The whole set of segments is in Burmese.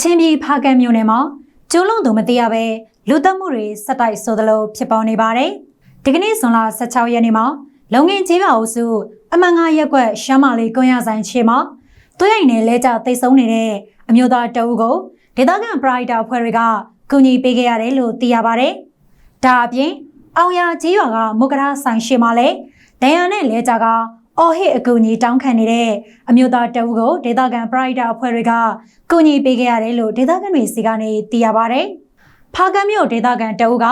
ချင်းပြည်ဖားကန့်မြို့နယ်မှာကျိုးလုံးသူမသိရပဲလူသက်မှုတွေစက်တိုက်ဆိုသလိုဖြစ်ပေါ်နေပါတယ်။ဒီကနေ့ဇွန်လ16ရက်နေ့မှာလုံငင်ကြီးပါအုပ်စုအမှန်ငါရက်ကွက်ရှမ်းမာလီကွန်ရဆိုင်ချေမှာသွေးရိုင်နယ်လဲကျတိတ်ဆုံးနေတဲ့အမျိုးသားတအုပ်ကိုဒေသခံပရိုက်တာအဖွဲ့တွေကကူညီပေးခဲ့ရတယ်လို့သိရပါတယ်။ဒါအပြင်အောင်ရကြီးရွာကမုကရာဆိုင်ရှိမှာလဲဒဏ်ရာနဲ့လဲကြက အော်ဟစ်အကူအညီတောင်းခံနေတဲ့အမျိုးသားတအုပ်ကိုဒေသခံပရိုက်တာအဖွဲ့တွေကကူညီပေးခဲ့ရတယ်လို့ဒေသခံတွေစီကနေသိရပါတယ်။ဖားကမ်းမြို့ဒေသခံတအုပ်က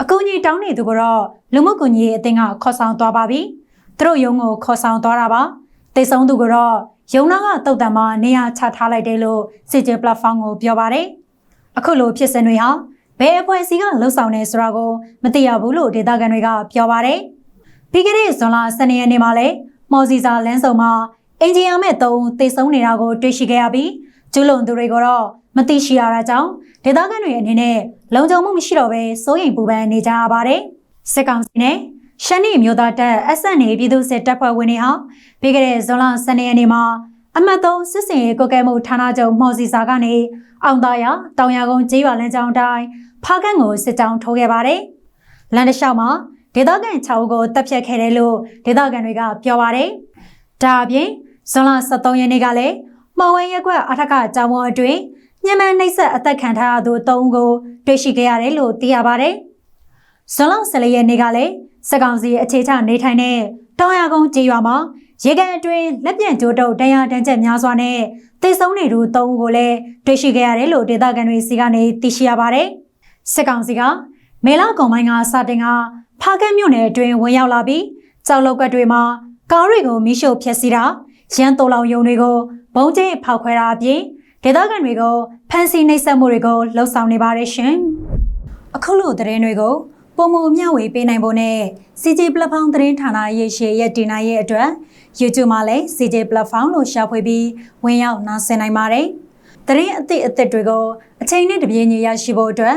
အကူအညီတောင်းနေသူကတော့လူမှုကူညီရေးအသင်းကခေါ်ဆောင်သွားပါပြီ။သူတို့ရုံးကိုခေါ်ဆောင်သွားတာပါ။တိတ်ဆုံးသူကတော့ရုံနာကတုတ်တံမှာနေရာချထားလိုက်တယ်လို့စစ်ကြေ platform ကိုပြောပါတယ်။အခုလိုဖြစ်စဉ်တွေဟာဘယ်အဖွဲ့အစည်းကလှုပ်ဆောင်နေဆိုတာကိုမသိရဘူးလို့ဒေသခံတွေကပြောပါတယ်။ပြီးခဲ့တဲ့ဇွန်လ12ရက်နေ့မှာလည်း မော်စီစာလန်းဆောင်မှာအင်ဂျင်ယာမဲ့သုံးတေဆုံးနေတာကိုတွေ့ရှိခဲ့ရပြီးကျူးလွန်သူတွေကတော့မသိရှိရတာကြောင့်ဒေသခံတွေအနေနဲ့လုံခြုံမှုမရှိတော့ဘဲစိုးရိမ်ပူပန်နေကြရပါတယ်။စစ်ကောင်စီနဲ့ရှမ်းနီမျိုးသားတပ် SNA ပြည်သူ့စစ်တပ်ဖွဲ့ဝင်တွေဟာပြီးခဲ့တဲ့ဇွန်လ12ရက်နေ့မှာအမှတ်3စစ်စင်ရေးကွက်ကဲမှုဌာနချုပ်မော်စီစာကနေအောင်သားရတောင်ရကုန်းကျေးရွာလမ်းကြောင်းတိုင်းဖားကန့်ကိုစစ်ကြောင်းထိုးခဲ့ပါတယ်။လမ်းတစ်လျှောက်မှာ ဒေသခံ6ဦးကိုတပ်ဖြတ်ခဲ့တယ်လို့ဒေသခံတွေကပြောပါတယ်။ဒါအပြင်ဇွန်လ23ရက်နေ့ကလည်းမော်ဝဲရက်ကွက်အထက်ကကြောင်ဝအတွင်းညမန်နှိပ်ဆက်အသက်ခံထားရသူ3ဦးကိုတွေ့ရှိခဲ့ရတယ်လို့သိရပါတယ်။ဇွန်လ14ရက်နေ့ကလည်းစက်ကောင်စီအခြေချနေထိုင်တဲ့တောင်ရကုန်းကျေးရွာမှာရေကန်အတွင်းလက်ပြန်ကြိုးတုပ်တရားတန်းချက်များစွာနဲ့တိတ်ဆုံးနေသူ3ဦးကိုလည်းတွေ့ရှိခဲ့ရတယ်လို့ဒေသခံတွေစီကနေသိရှိရပါတယ်။စစ်ကောင်စီက မေလကုံပိုင်းကစတင်ကဖားကန့်မြို့နယ်အတွင်းဝင်ရောက်လာပြီးကြောက်လောက်ကတွေမှာကားတွေကိုမိရှို့ဖျက်ဆီးတာရန်တော်လောင်ယုံတွေကိုဘုံကျဲဖောက်ခွဲတာအပြင်ဒေသခံတွေကိုဖမ်းဆီးနှိပ်စက်မှုတွေကိုလှုံ့ဆော်နေပါတယ်ရှင်။အခုလိုသတင်းတွေကိုပုံမမျှဝေပေးနိုင်ဖို့နဲ့ CJ Platform သတင်းဌာနရဲ့ရှေ့ရဲ့တင်နိုင်ရဲ့အတွက် YouTube မှာလည်း CJ Platform လို့ရှာဖွေပြီးဝင်ရောက်နားဆင်နိုင်ပါတယ်။သတင်းအသစ်အသစ်တွေကိုအချိန်နဲ့တပြေးညီရရှိဖို့အတွက်